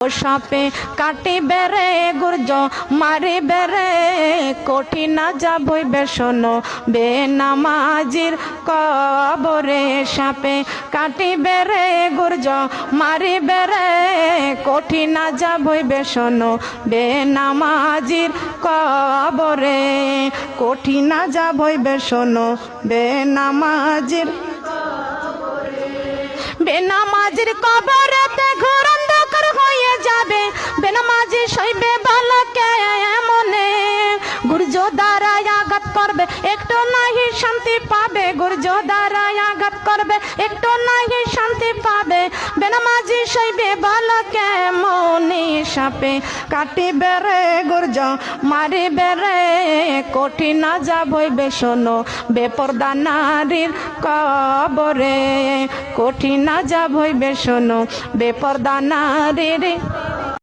সাপে কাটি বেড়ে, গুর্জ মারি বেড়ে। কঠিন যাবই বেসন বেনামাজির কবরে। সাপে কাটি বেড়ে, গুর্জ মারি বেড়ে। কঠিন যাবই বেসন বেনামাজির কবরে। কঠিন যাবই বেসন বেনামাজির বেনামাজির কবরেতে ঘোর অন্ধকার হয়ে যাবে বেনামাজি সইবে বালকে মনে গুর্জ দ্বারায় আঘাত করবে, একটু নাহি শান্তি পাবে। গুর্জ দ্বারায় আঘাত করবে, একটু নাহি শান্তি পাবে। বেনামাজি সইবে বালকে মনে সাপে? কাটি বেড়ে গুর্জ মারি বেড়ে কঠিন যাবই বেসনো বেপরদা নারীর কবরে। কঠিন যাবই বেসনো বেপরদা নারীর